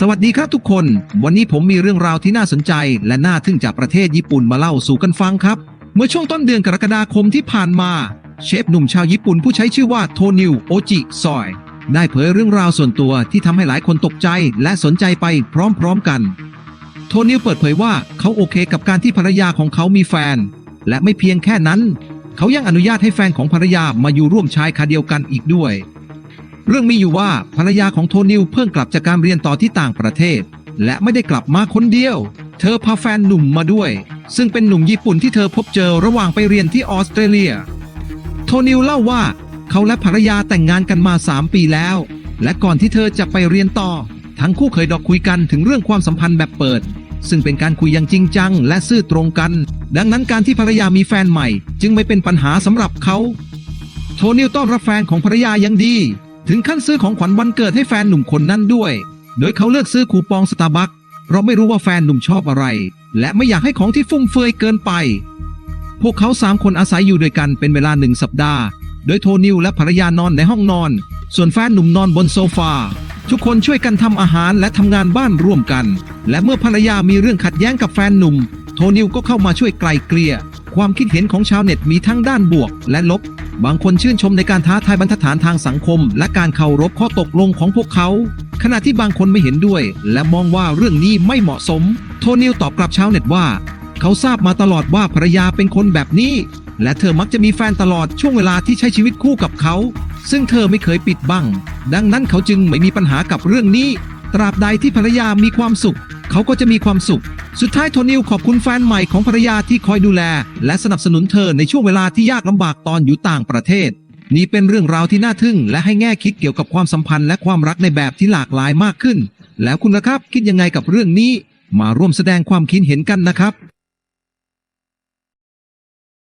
สวัสดีครับทุกคน วันนี้ผมมีเรื่องราวที่น่าสนใจ และน่าทึ่งจากประเทศญี่ปุ่นมาเล่าสู่กันฟังครับ เมื่อช่วงต้นเดือนกรกฎาคมที่ผ่านมา เชฟหนุ่มชาวญี่ปุ่นผู้ใช้ชื่อว่าโทนิวโอจิซอยได้เผยเรื่องราวส่วนตัวที่ทำให้หลายคนตกใจและสนใจไปพร้อมๆกัน โทนิวเปิดเผยว่าเขาโอเคกับการที่ภรรยาของเขามีแฟน และไม่เพียงแค่นั้น เขายังอนุญาตให้แฟนของภรรยามาอยู่ร่วมชายคาเดียวกันอีกด้วย เรื่องมีอยู่ว่าภรรยาของโทนิวเพิ่งกลับจากการเรียนต่อที่ต่างประเทศ และไม่ได้กลับมาคนเดียว เธอพาแฟนหนุ่มมาด้วย ซึ่งเป็นหนุ่มญี่ปุ่นที่เธอพบเจอระหว่างไปเรียนที่ออสเตรเลีย โทนิวเล่าว่าเขาและภรรยาแต่งงานกันมา 3 ปีแล้ว และก่อนที่เธอจะไปเรียนต่อ ทั้งคู่เคยดอกคุยกันถึงเรื่องความสัมพันธ์แบบเปิด ซึ่งเป็นการคุยอย่างจริงจัง และซื่อตรงกัน ดังนั้นการที่ภรรยามีแฟนใหม่ จึงไม่เป็นปัญหาสำหรับเขา โทนิวต้อนรับแฟนของภรรยาอย่างดี ถึงขั้นซื้อของขวัญวันเกิดให้แฟนหนุ่มคนนั้นด้วย โดยเขาเลือกซื้อคูปองสตาร์บัคเพราะไม่รู้ว่าแฟนหนุ่มชอบอะไร และไม่อยากให้ของที่ฟุ่มเฟือยเกินไป พวกเขาสามคนอาศัยอยู่ด้วยกันเป็นเวลาหนึ่งสัปดาห์ โดยโทนิวและภรรยานอนในห้องนอน ส่วนแฟนหนุ่มนอนบนโซฟา ทุกคนช่วยกันทำอาหารและทำงานบ้านร่วมกัน และเมื่อภรรยามีเรื่องขัดแย้งกับแฟนหนุ่ม โทนิวก็เข้ามาช่วยไกลเกลี่ย ความคิดเห็นของชาวเน็ตมีทั้งด้านบวกและลบ บางคนชื่นชมในการท้าทายบรรทัดฐานทางสังคม และการเคารพข้อตกลงของพวกเขา ขณะที่บางคนไม่เห็นด้วย และมองว่าเรื่องนี้ไม่เหมาะสม โทนิวตอบกลับชาวเน็ตว่า เขาทราบมาตลอดว่าภรรยาเป็นคนแบบนี้ และเธอมักจะมีแฟนตลอดช่วงเวลาที่ใช้ชีวิตคู่กับเขา ซึ่งเธอไม่เคยปิดบัง ดังนั้นเขาจึงไม่มีปัญหากับเรื่องนี้ ตราบใดที่ภรรยามีความสุข เขาก็จะมีความสุข สุดท้ายโทนิวขอบคุณแฟนใหม่ของภรรยาที่คอยดูแล และสนับสนุนเธอในช่วงเวลาที่ยากลำบากตอนอยู่ต่างประเทศ นี่เป็นเรื่องราวที่น่าทึ่ง และให้แง่คิดเกี่ยวกับความสัมพันธ์และความรักในแบบที่หลากหลายมากขึ้น แล้วคุณล่ะครับคิดยังไงกับเรื่องนี้ มาร่วมแสดงความคิดเห็นกันนะครับ